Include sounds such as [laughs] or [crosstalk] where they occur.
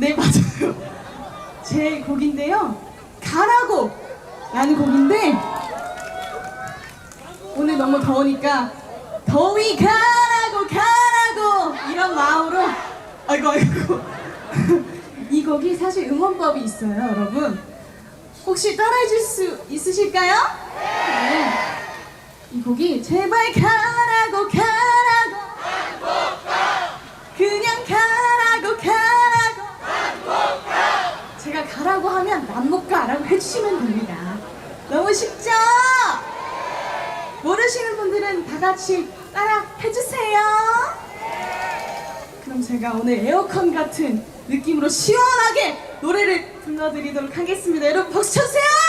네, 맞아요. 제 곡인데요. 가라고! 라는 곡인데, 오늘 너무 더우니까, 더위 가라고, 가라고! 이런 마음으로, 아이고, 아이고. [laughs] 이 곡이 사실 응원법이 있어요, 여러분. 혹시 따라해 줄 수 있으실까요? 네. 이 곡이 제발 가라 가 가라고 하면 난못 가라고 해주시면 됩니다. 너무 쉽죠? 모르시는 분들은 다 같이 따라 해주세요. 그럼 제가 오늘 에어컨 같은 느낌으로 시원하게 노래를 불러드리도록 하겠습니다. 여러분 박수 쳐주세요